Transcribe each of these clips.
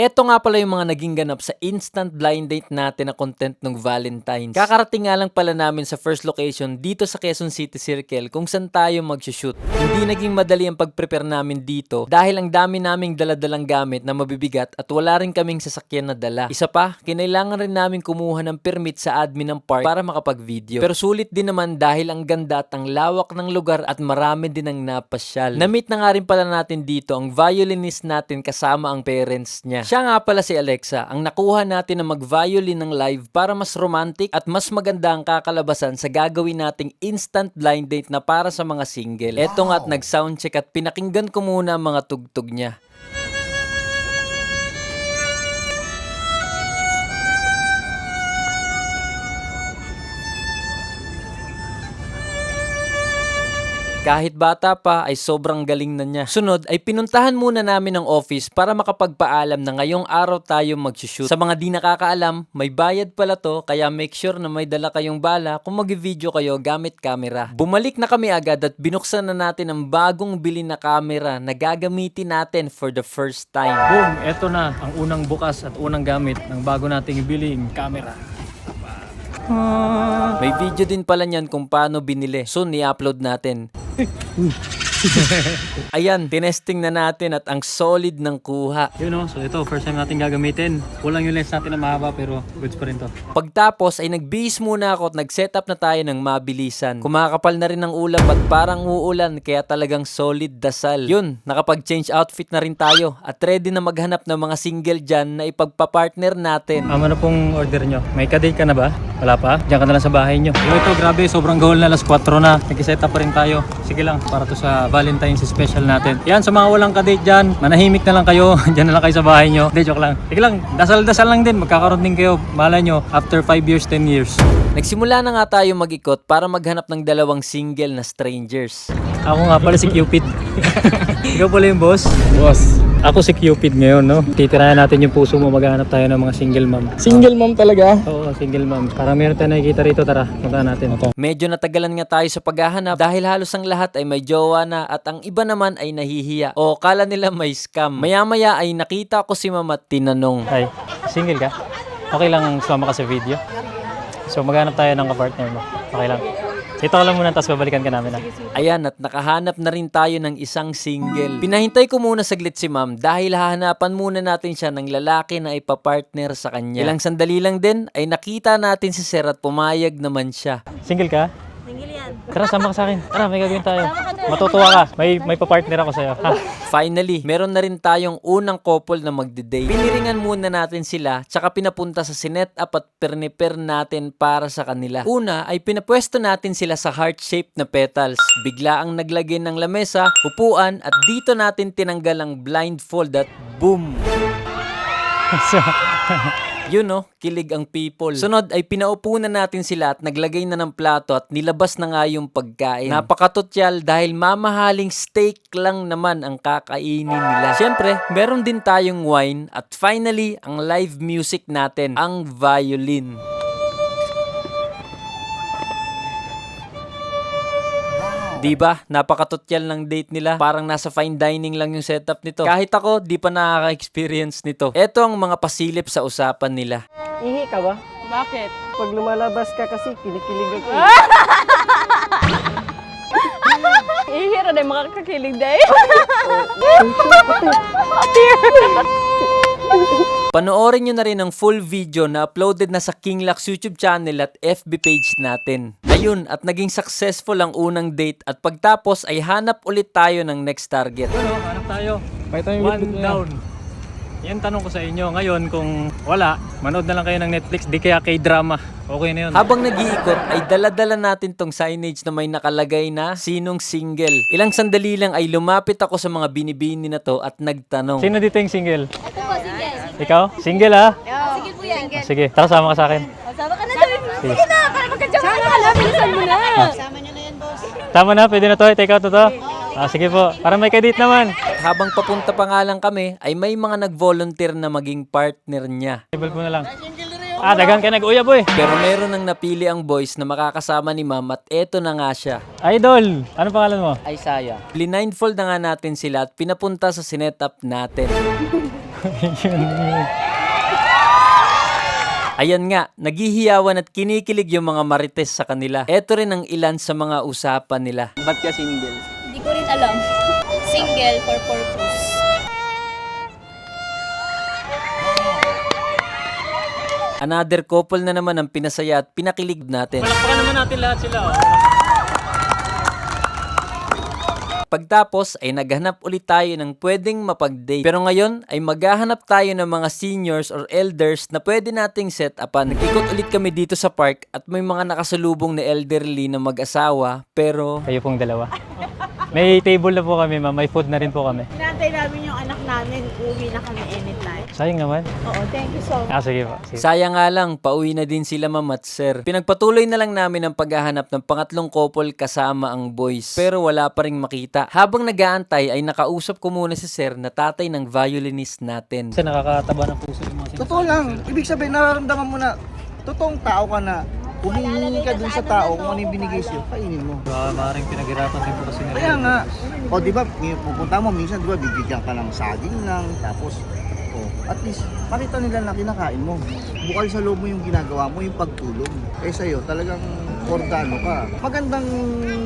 Eto nga pala yung mga naging ganap sa instant blind date natin na content ng Valentine's. Kakarating nga lang pala namin sa first location dito sa Quezon City Circle kung saan tayo mag-shoot. Hindi naging madali ang pag-prepare namin dito dahil ang dami naming daladalang gamit na mabibigat at wala rin kaming sasakyan na dala. Isa pa, kinailangan rin namin kumuha ng permit sa admin ng park para makapag-video. Pero sulit din naman dahil ang ganda at ang lawak ng lugar at marami din ang napasyal. Na-meet na nga rin pala natin dito ang violinist natin kasama ang parents niya. Siya nga pala si Alexa, ang nakuha natin na mag-violin ng live para mas romantic at mas maganda ang kakalabasan sa gagawin nating instant blind date na para sa mga single. Eto nga at nag-soundcheck at pinakinggan ko muna ang mga tugtog niya. Kahit bata pa ay sobrang galing na niya. Sunod ay pinuntahan muna namin ang office para makapagpaalam na ngayong araw tayo mag-shoot. Sa mga di nakakaalam, may bayad pala to kaya make sure na may dala kayong bala kung mag-video kayo gamit camera. Bumalik na kami agad at binuksan na natin ang bagong bili na camera na gagamitin natin for the first time. Boom! Eto na ang unang bukas at unang gamit ng bago nating biling camera. May video din pala niyan kung paano binili. Soon i-upload natin. Ayan, tinesting na natin at ang solid ng kuha. Yun o, so ito, first time natin gagamitin. Kulang yung lens natin na mahaba pero goods pa rin to. Pagtapos ay nagbihis muna ako at nag-setup na tayo ng mabilisan. Kumakapal na rin ang ulap at parang uulan kaya talagang solid dasal. Yun, nakapag-change outfit na rin tayo at ready na maghanap ng mga single dyan na ipagpa-partner natin. Ama na pong order nyo. May kadate ka na ba? Wala pa? Diyan ka na lang sa bahay nyo. Yo, ito, grabe, sobrang goal na alas 4 na. Nag-set up pa rin tayo. Sige lang, para to sa Valentine's special natin. Yan, sa mga walang kadate dyan, manahimik na lang kayo. Diyan na lang kayo sa bahay nyo. Hindi, joke lang. Sige lang, dasal-dasal lang din. Magkakaroon din kayo, malay nyo, after 5 years, 10 years. Nagsimula na nga tayo mag-ikot para maghanap ng dalawang single na strangers. Ako nga pala si Cupid. Ikaw pala yung boss? Boss. Ako si Cupid ngayon, no? Titirayan natin yung puso mo, maghanap tayo ng mga single mom. Single mom talaga? Oo, single mom. Parang meron tayo nakikita rito, tara, punta natin. Medyo natagalan nga tayo sa paghahanap dahil halos ang lahat ay may jowa na at ang iba naman ay nahihiya o kala nila may scam. Maya-maya ay nakita ko si mama at tinanong. Ay, single ka? Okay lang sumama ka sa video? So maghanap tayo ng kapartner mo. Okay lang. Dito ka lang muna, tapos babalikan ka namin. Ha? Ayan at nakahanap na rin tayo ng isang single. Pinahintay ko muna saglit si ma'am dahil hahanapan muna natin siya ng lalaki na ipapartner sa kanya. Ilang sandali lang din ay nakita natin si Sir at pumayag naman siya. Single ka? Tara, sama ka sa akin. Tara, may gagawin tayo. Matutuwa ka. May, may papartner ako sa'yo. Ha? Finally, meron na rin tayong unang couple na magde-date. Piniringan muna natin sila, tsaka pinapunta sa sinet up at perniper natin para sa kanila. Una ay pinapwesto natin sila sa heart-shaped na petals. Bigla ang naglagay ng lamesa, upuan at dito natin tinanggal ang blindfold at boom! Yun no, kilig ang people. Sunod ay pinaupo na natin sila at naglagay na ng plato at nilabas na nga yung pagkain. Napakatotyal dahil mamahaling steak lang naman ang kakainin nila. Siyempre, meron din tayong wine at finally, ang live music natin, ang violin. Di ba? Napakatotyal ng date nila. Parang nasa fine dining lang yung setup nito. Kahit ako, di pa nakaka-experience nito. Ito ang mga pasilip sa usapan nila. Ihi ka ba? Bakit? Pag lumalabas ka kasi, kinikilig ako. Ah! Ihira na yung mga kakilig day. Panoorin nyo na rin ang full video na uploaded na sa King Lux YouTube channel at FB page natin. Ayun, at naging successful ang unang date at pagtapos ay hanap ulit tayo ng next target. ano, hanap tayo. One down. Yan tanong ko sa inyo. Ngayon, kung wala, manood na lang kayo ng Netflix. Di kaya K-drama. Okay na yun. Habang nag-iikot ay daladala natin tong signage na may nakalagay na sinong single. Ilang sandali lang ay lumapit ako sa mga binibini na to at nagtanong. Sino dito yung single? Ikaw? Single ha? Sige po yan. Sige, tara sama ka sa akin. Sama ka na sabi mo. Sige na, para magka-joke ka na. Bilisan mo na. Tama na, pwede na to. Take out na to. Ah, sige po. Para may kadate naman. Habang papunta pa nga lang kami ay may mga nag-volunteer na maging partner niya. Table po na lang. Ah, dagan ka nag-uya boy. Pero meron nang napili ang boys na makakasama ni ma'am at eto na nga siya. Idol! Ano pangalan mo? Blindfold na nga natin sila at pinapunta sa sinetup natin. Ayan nga, naghihiyawan at kinikilig yung mga marites sa kanila. Ito rin ang ilan sa mga usapan nila. Ba't ka single? Hindi ko rin alam. Single for purpose. Another couple na naman ang pinasaya at pinakilig natin. Palakpakan naman natin lahat sila. Oh. Pagtapos ay naghanap ulit tayo ng pwedeng mapag-date. Pero ngayon ay maghahanap tayo ng mga seniors or elders na pwede nating set upan. Nag-ikot ulit kami dito sa park at may mga nakasalubong na elderly na mag-asawa pero Kayo pong dalawa. May table na po kami, ma'am. May food na rin po kami. Hinantay namin yung anak namin, uwi na kami anytime. Sayang naman. Oo, thank you so much. Ah, sige po. Sige. sayang nga lang pauwi na din sila ma'am at sir. Pinagpatuloy na lang namin ang paghahanap ng pangatlong couple kasama ang boys. Pero wala pa ring makita. Habang nag-aantay ay nakausap ko muna si sir na tatay ng violinist natin. Kasi nakakataba ng puso yung mga sinasabi. Totoo lang. Ibig sabihin, nararamdaman mo na totoong tao ka na. Humihingi ka dun sa tao kung ano yung binigay sa'yo, kainin mo. Baka maaaring pinaghirapan din po kasi nila. Kaya nga, o di ba, pupunta mo minsan, di ba, bibigyan ka ng saging lang, tapos, o, at least, makita nila na kinakain mo. Bukal sa loob mo yung ginagawa mo, yung pagtulong. Eh sa'yo, talagang ordano ka. Magandang,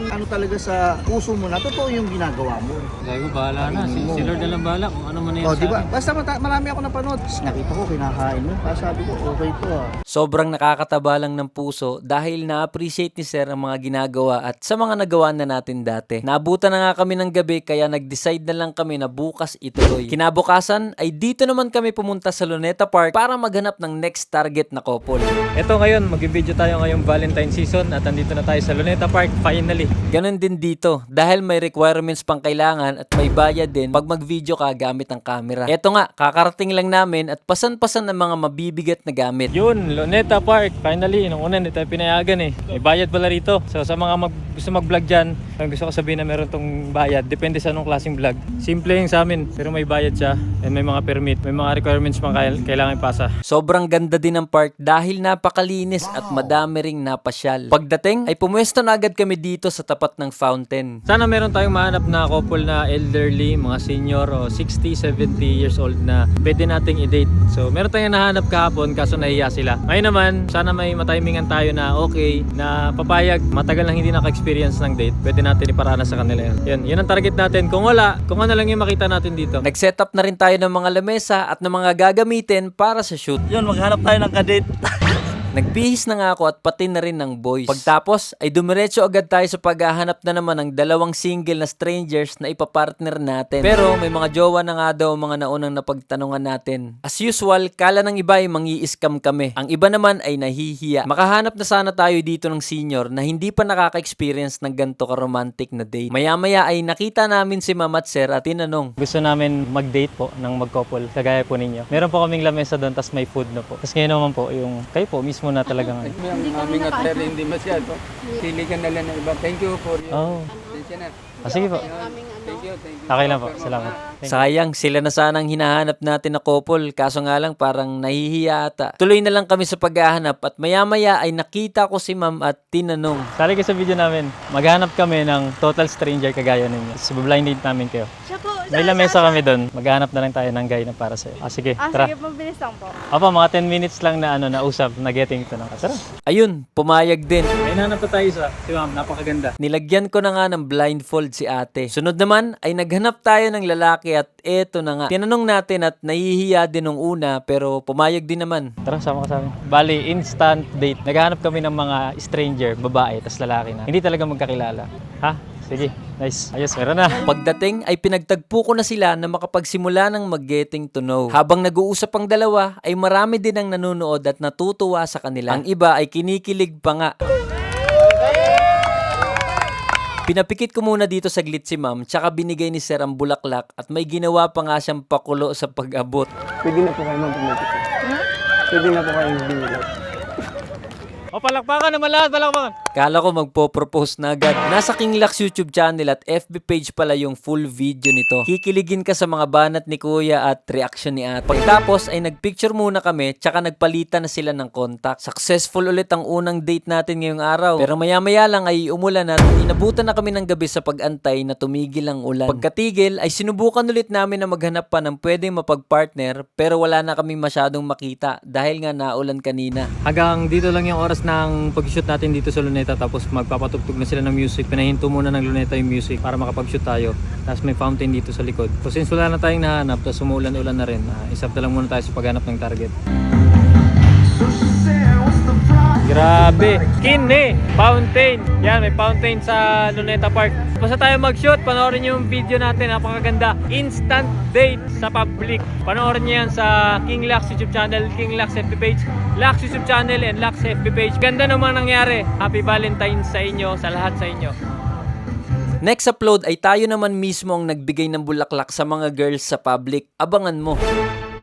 ano talaga sa puso mo na, totoo yung ginagawa mo. Sabi ko, bahala na. Si, si Lord na lang bahala kung ano man na yun O, sa di ba? akin. Basta mata- marami ako napanood. Tapos Nakita ko, kinakain mo. Kaya sabi ko, okay to ah. Sobrang nakakataba lang ng puso dahil na-appreciate ni Sir ang mga ginagawa at sa mga nagawa na natin dati. Naabutan na nga kami ng gabi kaya nag-decide na lang kami na bukas ituloy. Kinabukasan ay dito naman kami pumunta sa Luneta Park para maghanap ng next target na couple. Ito ngayon, mag-video tayo ngayong Valentine season at andito na tayo sa Luneta Park finally. Ganon din dito dahil may requirements pang kailangan at may bayad din pag mag-video ka gamit ang camera. Eto nga, kakarating lang namin at pasan-pasan ng mga mabibigat na gamit. Yun, Luneta Park. Finally, nung una hindi tayo pinayagan eh. May bayad pala rito. So sa mga mag, gusto mag-vlog dyan, ang gusto ko sabihin na meron tong bayad. Depende sa anong klaseng vlog. Simple yung sa amin, pero may bayad siya. And may mga permit, may mga requirements pang kail- kailangan ipasa. Sobrang ganda din ng park dahil napakalinis at madami ring napasyal. Pagdating ay pumwesto na agad kami dito sa tapat ng fountain. Sana meron tayong mahanap na couple na elderly, mga senior o 60, 70 years old na pwede nating i-date. So meron tayong nahanap kahapon kaso nahiya sila. Ngayon naman, sana may matimingan tayo na okay, na papayag, matagal nang hindi naka-experience ng date, pwede natin iparana sa kanila yan. Yun, yun ang target natin. Kung wala, kung ano lang yung makita natin dito. Nag-set up na rin tayo ng mga lamesa at ng mga gagamitin para sa shoot. Yun, maghanap tayo ng kadate. Nagbihis na nga ako at pati na rin ng boys. Pagtapos ay dumiretso agad tayo sa paghahanap na naman ng dalawang single na strangers na ipapartner natin. Pero may mga jowa na nga daw mga naunang napagtanungan natin. As usual, kala ng iba ay mangi-scam kami. Ang iba naman ay nahihiya. Makahanap na sana tayo dito ng senior na hindi pa nakaka-experience ng ganito ka-romantic na date. Maya-maya ay nakita namin si Mama at Sir at tinanong, Gusto namin mag-date po ng mag-couple, kagaya po ninyo. Meron po kaming lamesa doon, tas may food na po. Tapos ngayon naman po, yung kayo po mismo na talagang... Yung aming hotel hindi masyado. Pili ka na lang ng iba. Thank you for your Oh, attention na. ah, sige po. Thank you, thank you. Okay lang po, salamat. Thank you. Sayang, sila na sanang hinahanap natin na couple, kaso nga lang parang nahihiya ata. Tuloy na lang kami sa paghahanap at maya-maya ay nakita ko si ma'am at tinanong. Sali kayo sa video namin, maghanap kami ng total stranger kagaya ninyo. So, blind date namin kayo. Siya po, May lamesa kami doon. Maghanap na lang tayo ng guy na para sa'yo. Ah, sige, Ah, tara. sige, mabilis lang po. Opo, mga 10 minutes lang na ano na usap, na getting to na. Tara. Ayun, pumayag din. May nanap na tayo sa, si ma'am, napakaganda. Nilagyan ko na nga ng blindfold si ate. Sunod naman ay naghanap tayo ng lalaki at eto na nga. Tinanong natin at nahihiya din nung una pero pumayag din naman. Tara, sama ka sa amin. Bali, instant date. Naghanap kami ng mga stranger, babae, tas lalaki na. Hindi talaga magkakilala. Ha? Sige, nice. Ayos, meron na. Pagdating ay pinagtagpo ko na sila na makapagsimula ng mag-getting to know. Habang nag-uusap ang dalawa ay marami din ang nanonood at natutuwa sa kanila. Ang iba ay kinikilig pa nga. Pinapikit ko muna dito saglit si ma'am, tsaka binigay ni sir ang bulaklak at may ginawa pa nga siyang pakulo sa pag-abot. Pwede na po kayo mag-pumipit. Pwede na po kayo mag O, palakpakan naman lahat, palakpakan. Kala ko magpo-propose na agad. Nasa King Lax YouTube channel at FB page pala yung full video nito. Kikiligin ka sa mga banat ni kuya at reaction ni ate. Pagtapos ay nagpicture muna kami tsaka nagpalitan na sila ng contact. Successful ulit ang unang date natin ngayong araw. Pero maya-maya lang ay umulan at inabutan na kami ng gabi sa pag-antay na tumigil ang ulan. Pagkatigil ay sinubukan ulit namin na maghanap pa ng pwedeng mapag-partner pero wala na kaming masyadong makita dahil nga naulan kanina. Hanggang dito lang yung oras ng pag-shoot natin dito sa Luneta tapos magpapatugtog na sila ng music. Pinahinto muna ng Luneta yung music para makapag-shoot tayo. Tapos may fountain dito sa likod. So since wala na tayong nahanap, tapos umuulan-ulan na rin, uh, isap na lang muna tayo sa paghanap ng target. Grabe! Kine! Fountain! Yan, may fountain sa Luneta Park. Basta tayo mag-shoot, panoorin niyo yung video natin. Napakaganda. Instant date sa public. Panoorin niyo yan sa King Lax YouTube channel, King Lax FB page, Lax YouTube channel, and Lax FB page. Ganda naman nangyari. Happy Valentine's sa inyo, sa lahat sa inyo. Next upload ay tayo naman mismo ang nagbigay ng bulaklak sa mga girls sa public. Abangan mo.